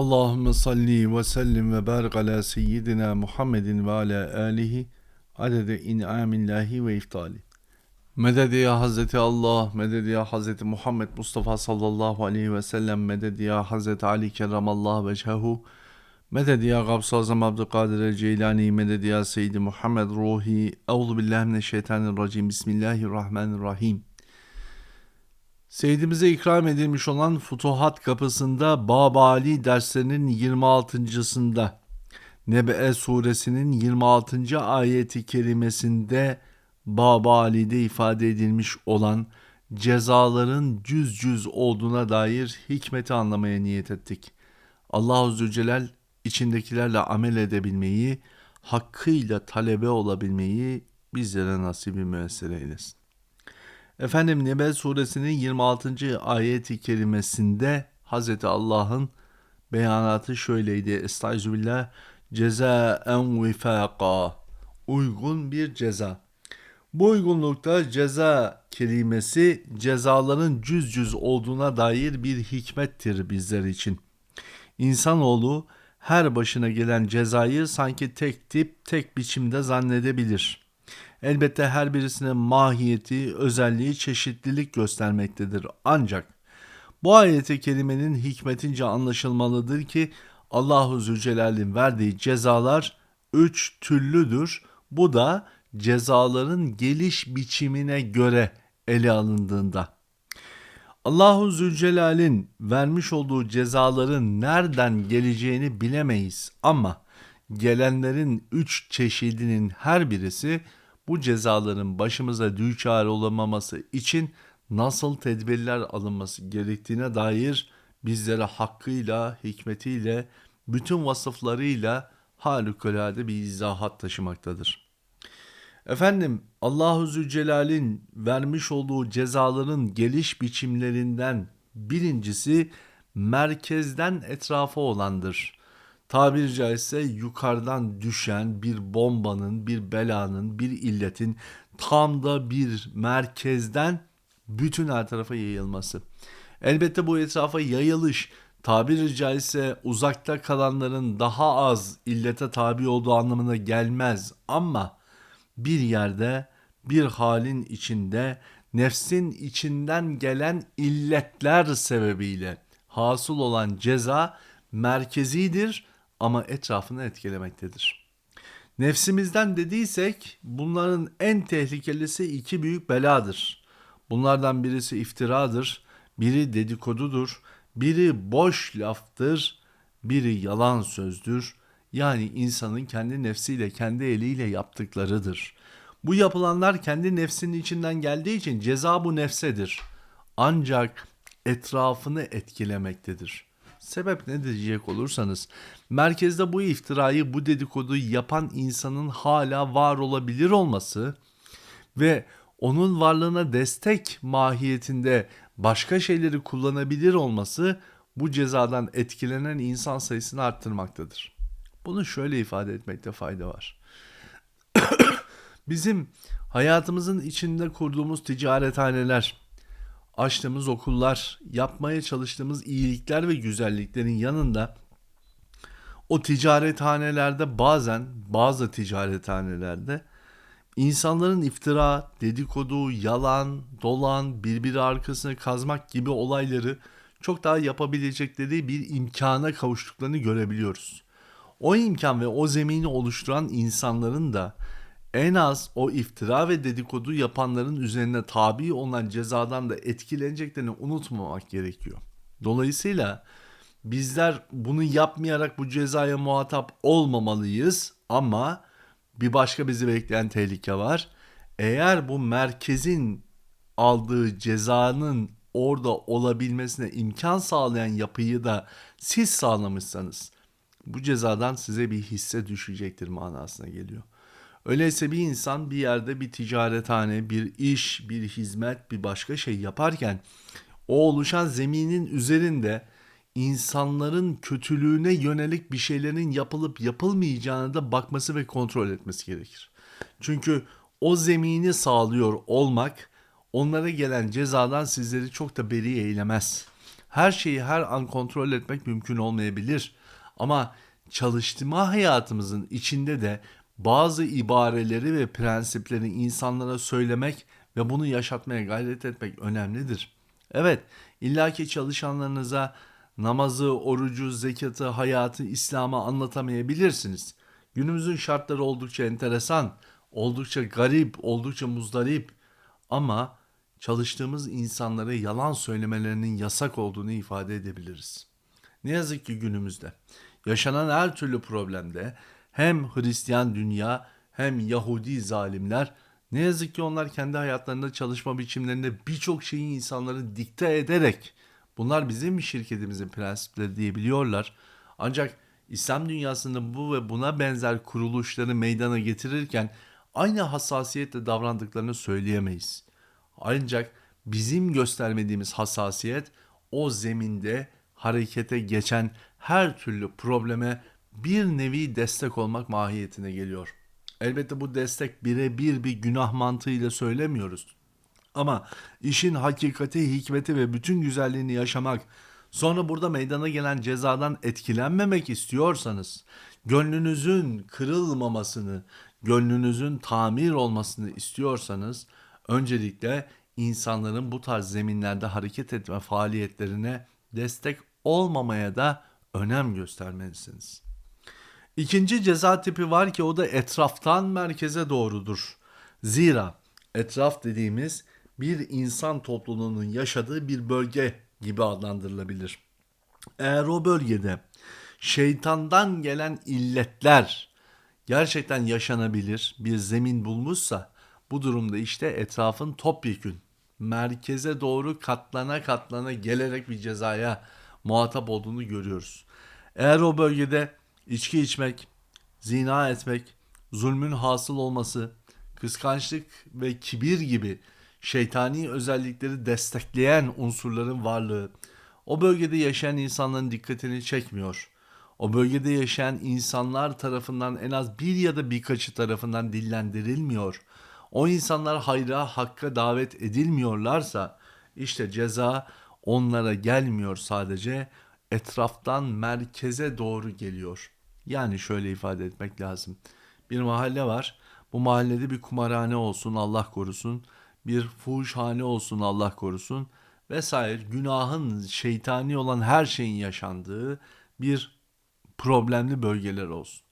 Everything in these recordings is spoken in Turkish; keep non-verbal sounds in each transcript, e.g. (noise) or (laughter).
Allahümme salli ve sellim ve barik ala seyyidina Muhammedin ve ala alihi adede in'amillahi ve iftali. Meded ya Hazreti Allah, meded ya Hazreti Muhammed Mustafa sallallahu aleyhi ve sellem, meded ya Hazreti Ali kerramallahu vechehu, meded ya Gavs-ı Azam Abdülkadir el-Ceylani, meded ya Seyyidi Muhammed Ruhi, Euzu billahi mineşşeytanirracim, Bismillahirrahmanirrahim. Seyyidimize ikram edilmiş olan Futuhat Kapısı'nda Babali derslerinin 26.sında Nebe suresinin 26. ayeti kerimesinde Babali'de ifade edilmiş olan cezaların cüz cüz olduğuna dair hikmeti anlamaya niyet ettik. Allahu Zülcelal içindekilerle amel edebilmeyi, hakkıyla talebe olabilmeyi bizlere nasibi müessere eylesin. Efendim Nebel suresinin 26. ayeti kerimesinde Hz. Allah'ın beyanatı şöyleydi. Estağfirullah cezaen vifaka uygun bir ceza. Bu uygunlukta ceza kelimesi cezaların cüz cüz olduğuna dair bir hikmettir bizler için. İnsanoğlu her başına gelen cezayı sanki tek tip, tek biçimde zannedebilir. Elbette her birisinin mahiyeti, özelliği, çeşitlilik göstermektedir. Ancak bu ayeti kerimenin hikmetince anlaşılmalıdır ki Allahu Zülcelal'in verdiği cezalar üç türlüdür. Bu da cezaların geliş biçimine göre ele alındığında. Allahu Zülcelal'in vermiş olduğu cezaların nereden geleceğini bilemeyiz ama gelenlerin üç çeşidinin her birisi bu cezaların başımıza düçar olamaması için nasıl tedbirler alınması gerektiğine dair bizlere hakkıyla, hikmetiyle, bütün vasıflarıyla harikulade bir izahat taşımaktadır. Efendim Allahu Zülcelal'in vermiş olduğu cezaların geliş biçimlerinden birincisi merkezden etrafa olandır tabiri caizse yukarıdan düşen bir bombanın, bir belanın, bir illetin tam da bir merkezden bütün her tarafa yayılması. Elbette bu etrafa yayılış tabiri caizse uzakta kalanların daha az illete tabi olduğu anlamına gelmez ama bir yerde bir halin içinde nefsin içinden gelen illetler sebebiyle hasıl olan ceza merkezidir ama etrafını etkilemektedir. Nefsimizden dediysek bunların en tehlikelisi iki büyük beladır. Bunlardan birisi iftiradır, biri dedikodudur, biri boş laftır, biri yalan sözdür. Yani insanın kendi nefsiyle, kendi eliyle yaptıklarıdır. Bu yapılanlar kendi nefsinin içinden geldiği için ceza bu nefsedir. Ancak etrafını etkilemektedir. Sebep ne diyecek olursanız merkezde bu iftirayı bu dedikodu yapan insanın hala var olabilir olması ve onun varlığına destek mahiyetinde başka şeyleri kullanabilir olması bu cezadan etkilenen insan sayısını arttırmaktadır. Bunu şöyle ifade etmekte fayda var. (clears throat) Bizim hayatımızın içinde kurduğumuz ticarethaneler, açtığımız okullar, yapmaya çalıştığımız iyilikler ve güzelliklerin yanında o ticarethanelerde bazen bazı ticarethanelerde insanların iftira, dedikodu, yalan, dolan, birbiri arkasını kazmak gibi olayları çok daha yapabilecekleri bir imkana kavuştuklarını görebiliyoruz. O imkan ve o zemini oluşturan insanların da en az o iftira ve dedikodu yapanların üzerine tabi olan cezadan da etkileneceklerini unutmamak gerekiyor. Dolayısıyla bizler bunu yapmayarak bu cezaya muhatap olmamalıyız ama bir başka bizi bekleyen tehlike var. Eğer bu merkezin aldığı cezanın orada olabilmesine imkan sağlayan yapıyı da siz sağlamışsanız bu cezadan size bir hisse düşecektir manasına geliyor. Öyleyse bir insan bir yerde bir ticarethane, bir iş, bir hizmet, bir başka şey yaparken o oluşan zeminin üzerinde insanların kötülüğüne yönelik bir şeylerin yapılıp yapılmayacağına da bakması ve kontrol etmesi gerekir. Çünkü o zemini sağlıyor olmak onlara gelen cezadan sizleri çok da beri eylemez. Her şeyi her an kontrol etmek mümkün olmayabilir. Ama çalışma hayatımızın içinde de bazı ibareleri ve prensipleri insanlara söylemek ve bunu yaşatmaya gayret etmek önemlidir. Evet, illaki çalışanlarınıza namazı, orucu, zekatı, hayatı, İslam'ı anlatamayabilirsiniz. Günümüzün şartları oldukça enteresan, oldukça garip, oldukça muzdarip ama çalıştığımız insanlara yalan söylemelerinin yasak olduğunu ifade edebiliriz. Ne yazık ki günümüzde yaşanan her türlü problemde hem Hristiyan dünya hem Yahudi zalimler ne yazık ki onlar kendi hayatlarında çalışma biçimlerinde birçok şeyi insanlara dikte ederek bunlar bizim şirketimizin prensipleri diyebiliyorlar. Ancak İslam dünyasında bu ve buna benzer kuruluşları meydana getirirken aynı hassasiyetle davrandıklarını söyleyemeyiz. Ancak bizim göstermediğimiz hassasiyet o zeminde harekete geçen her türlü probleme bir nevi destek olmak mahiyetine geliyor. Elbette bu destek birebir bir günah mantığıyla söylemiyoruz. Ama işin hakikati, hikmeti ve bütün güzelliğini yaşamak, sonra burada meydana gelen cezadan etkilenmemek istiyorsanız, gönlünüzün kırılmamasını, gönlünüzün tamir olmasını istiyorsanız, öncelikle insanların bu tarz zeminlerde hareket etme faaliyetlerine destek olmamaya da önem göstermelisiniz. İkinci ceza tipi var ki o da etraftan merkeze doğrudur. Zira etraf dediğimiz bir insan topluluğunun yaşadığı bir bölge gibi adlandırılabilir. Eğer o bölgede şeytandan gelen illetler gerçekten yaşanabilir bir zemin bulmuşsa bu durumda işte etrafın topyekün merkeze doğru katlana katlana gelerek bir cezaya muhatap olduğunu görüyoruz. Eğer o bölgede içki içmek, zina etmek, zulmün hasıl olması, kıskançlık ve kibir gibi şeytani özellikleri destekleyen unsurların varlığı o bölgede yaşayan insanların dikkatini çekmiyor. O bölgede yaşayan insanlar tarafından en az bir ya da birkaçı tarafından dillendirilmiyor. O insanlar hayra, hakka davet edilmiyorlarsa işte ceza onlara gelmiyor sadece etraftan merkeze doğru geliyor. Yani şöyle ifade etmek lazım. Bir mahalle var. Bu mahallede bir kumarhane olsun Allah korusun. Bir fuhuşhane olsun Allah korusun. Vesaire günahın şeytani olan her şeyin yaşandığı bir problemli bölgeler olsun.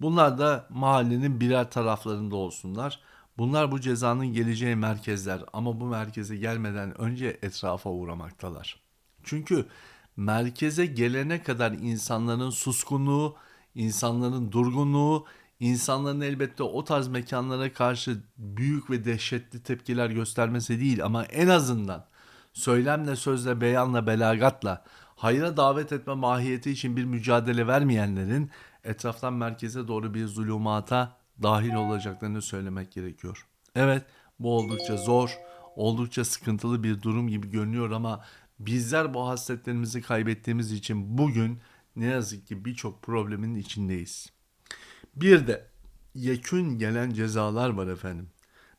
Bunlar da mahallenin birer taraflarında olsunlar. Bunlar bu cezanın geleceği merkezler ama bu merkeze gelmeden önce etrafa uğramaktalar. Çünkü merkeze gelene kadar insanların suskunluğu, insanların durgunluğu, insanların elbette o tarz mekanlara karşı büyük ve dehşetli tepkiler göstermesi değil ama en azından söylemle, sözle, beyanla, belagatla hayra davet etme mahiyeti için bir mücadele vermeyenlerin etraftan merkeze doğru bir zulümata dahil olacaklarını söylemek gerekiyor. Evet bu oldukça zor, oldukça sıkıntılı bir durum gibi görünüyor ama bizler bu hasletlerimizi kaybettiğimiz için bugün ne yazık ki birçok problemin içindeyiz. Bir de yekün gelen cezalar var efendim.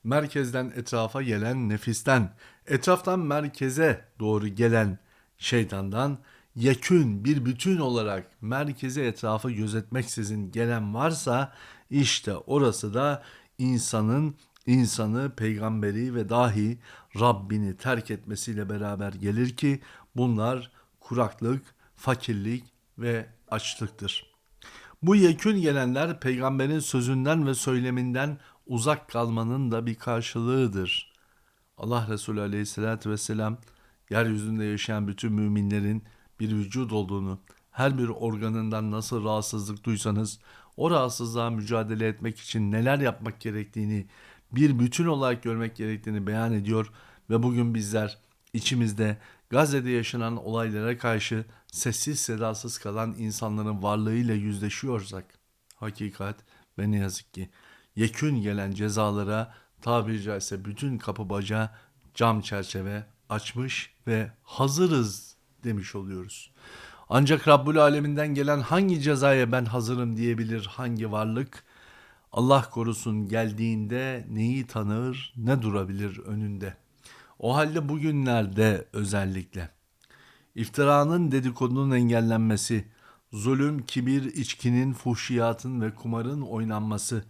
Merkezden etrafa gelen nefisten, etraftan merkeze doğru gelen şeytandan yekün bir bütün olarak merkeze etrafı gözetmeksizin gelen varsa işte orası da insanın insanı, peygamberi ve dahi Rabbini terk etmesiyle beraber gelir ki bunlar kuraklık, fakirlik ve açlıktır. Bu yekün gelenler peygamberin sözünden ve söyleminden uzak kalmanın da bir karşılığıdır. Allah Resulü aleyhissalatü vesselam yeryüzünde yaşayan bütün müminlerin bir vücut olduğunu, her bir organından nasıl rahatsızlık duysanız o rahatsızlığa mücadele etmek için neler yapmak gerektiğini, bir bütün olarak görmek gerektiğini beyan ediyor ve bugün bizler içimizde Gazze'de yaşanan olaylara karşı sessiz sedasız kalan insanların varlığıyla yüzleşiyorsak hakikat ve ne yazık ki yekün gelen cezalara tabiri caizse bütün kapı baca cam çerçeve açmış ve hazırız demiş oluyoruz. Ancak Rabbül Aleminden gelen hangi cezaya ben hazırım diyebilir hangi varlık? Allah korusun geldiğinde neyi tanır ne durabilir önünde. O halde bugünlerde özellikle iftiranın dedikodunun engellenmesi, zulüm, kibir, içkinin, fuhşiyatın ve kumarın oynanması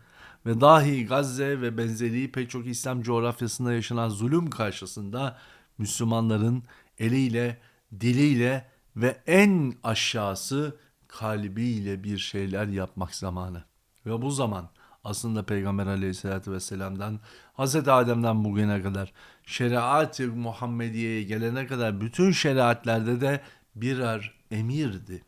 ve dahi Gazze ve benzeri pek çok İslam coğrafyasında yaşanan zulüm karşısında Müslümanların eliyle, diliyle ve en aşağısı kalbiyle bir şeyler yapmak zamanı. Ve bu zaman aslında Peygamber aleyhissalatü vesselam'dan Hz. Adem'den bugüne kadar şeriat-ı Muhammediye'ye gelene kadar bütün şeriatlerde de birer emirdi.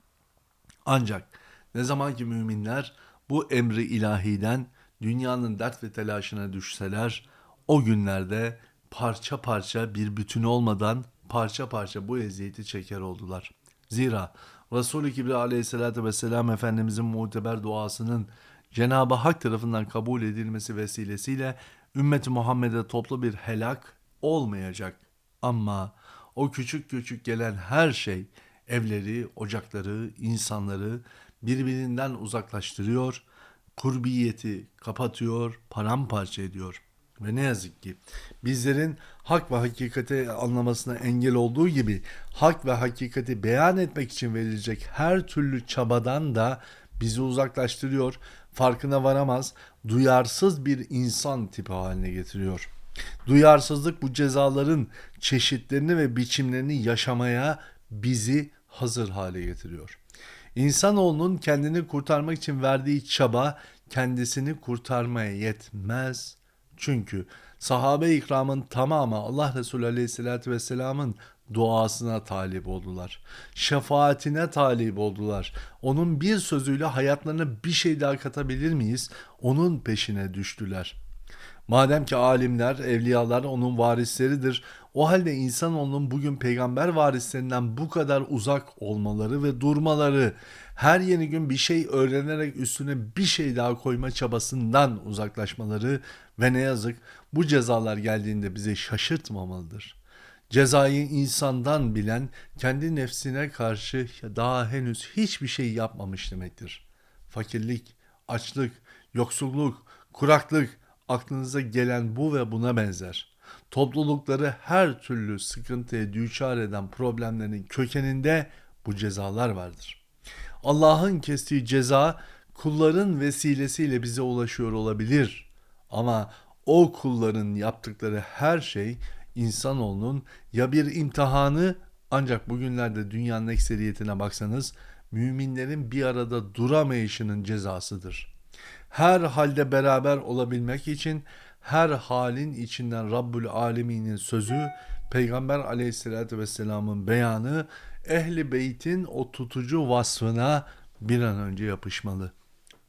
Ancak ne zaman ki müminler bu emri ilahiden dünyanın dert ve telaşına düşseler o günlerde parça parça bir bütün olmadan parça parça bu eziyeti çeker oldular. Zira Resul-i Kibriya aleyhissalatü vesselam Efendimizin muteber duasının Cenab-ı Hak tarafından kabul edilmesi vesilesiyle ümmet Muhammed'e toplu bir helak olmayacak. Ama o küçük küçük gelen her şey evleri, ocakları, insanları birbirinden uzaklaştırıyor, kurbiyeti kapatıyor, paramparça ediyor. Ve ne yazık ki bizlerin hak ve hakikati anlamasına engel olduğu gibi hak ve hakikati beyan etmek için verilecek her türlü çabadan da bizi uzaklaştırıyor, farkına varamaz, duyarsız bir insan tipi haline getiriyor. Duyarsızlık bu cezaların çeşitlerini ve biçimlerini yaşamaya bizi hazır hale getiriyor. İnsanoğlunun kendini kurtarmak için verdiği çaba kendisini kurtarmaya yetmez. Çünkü sahabe ikramın tamamı Allah Resulü Aleyhisselatü Vesselam'ın duasına talip oldular. Şefaatine talip oldular. Onun bir sözüyle hayatlarına bir şey daha katabilir miyiz? Onun peşine düştüler. Madem ki alimler, evliyalar onun varisleridir, o halde insanoğlunun bugün peygamber varislerinden bu kadar uzak olmaları ve durmaları, her yeni gün bir şey öğrenerek üstüne bir şey daha koyma çabasından uzaklaşmaları ve ne yazık bu cezalar geldiğinde bizi şaşırtmamalıdır. Cezayı insandan bilen kendi nefsine karşı daha henüz hiçbir şey yapmamış demektir. Fakirlik, açlık, yoksulluk, kuraklık, aklınıza gelen bu ve buna benzer. Toplulukları her türlü sıkıntıya düçar eden problemlerin kökeninde bu cezalar vardır. Allah'ın kestiği ceza kulların vesilesiyle bize ulaşıyor olabilir. Ama o kulların yaptıkları her şey insanoğlunun ya bir imtihanı ancak bugünlerde dünyanın ekseriyetine baksanız müminlerin bir arada duramayışının cezasıdır. Her halde beraber olabilmek için her halin içinden Rabbül Alemin'in sözü, Peygamber aleyhissalatü vesselamın beyanı, ehli beytin o tutucu vasfına bir an önce yapışmalı.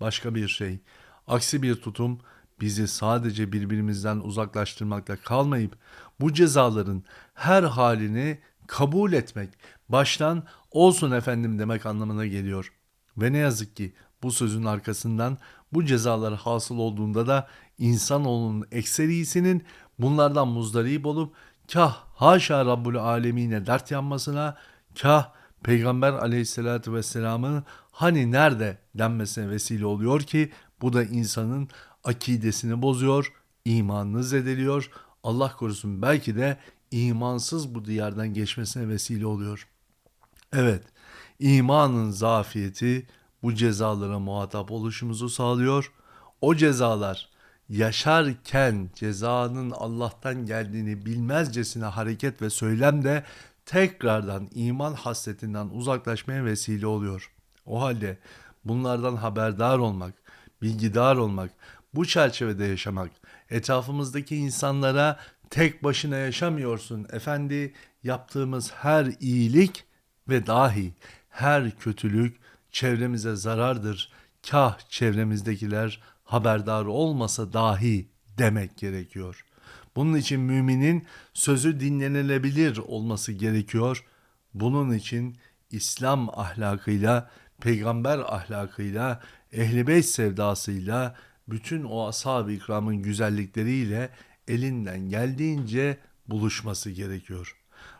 Başka bir şey, aksi bir tutum bizi sadece birbirimizden uzaklaştırmakla kalmayıp bu cezaların her halini kabul etmek, baştan olsun efendim demek anlamına geliyor. Ve ne yazık ki bu sözün arkasından bu cezalar hasıl olduğunda da insanoğlunun ekserisinin bunlardan muzdarip olup kah haşa Rabbul Alemine dert yanmasına, kah Peygamber aleyhissalatü vesselamın hani nerede denmesine vesile oluyor ki bu da insanın akidesini bozuyor, imanını zedeliyor. Allah korusun belki de imansız bu diyardan geçmesine vesile oluyor. Evet, imanın zafiyeti bu cezalara muhatap oluşumuzu sağlıyor. O cezalar yaşarken cezanın Allah'tan geldiğini bilmezcesine hareket ve söylem de tekrardan iman hasretinden uzaklaşmaya vesile oluyor. O halde bunlardan haberdar olmak, bilgidar olmak, bu çerçevede yaşamak, etrafımızdaki insanlara tek başına yaşamıyorsun efendi yaptığımız her iyilik ve dahi her kötülük çevremize zarardır. Kah çevremizdekiler haberdar olmasa dahi demek gerekiyor. Bunun için müminin sözü dinlenilebilir olması gerekiyor. Bunun için İslam ahlakıyla, peygamber ahlakıyla, ehli beyt sevdasıyla, bütün o ashab-ı ikramın güzellikleriyle elinden geldiğince buluşması gerekiyor.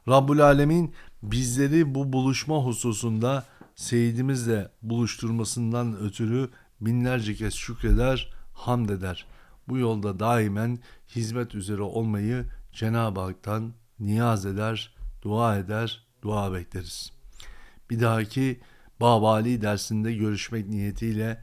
Rabbul Alemin bizleri bu buluşma hususunda Seyyidimizle buluşturmasından ötürü binlerce kez şükreder, hamd eder. Bu yolda daimen hizmet üzere olmayı Cenab-ı Hak'tan niyaz eder, dua eder dua bekleriz. Bir dahaki Babali dersinde görüşmek niyetiyle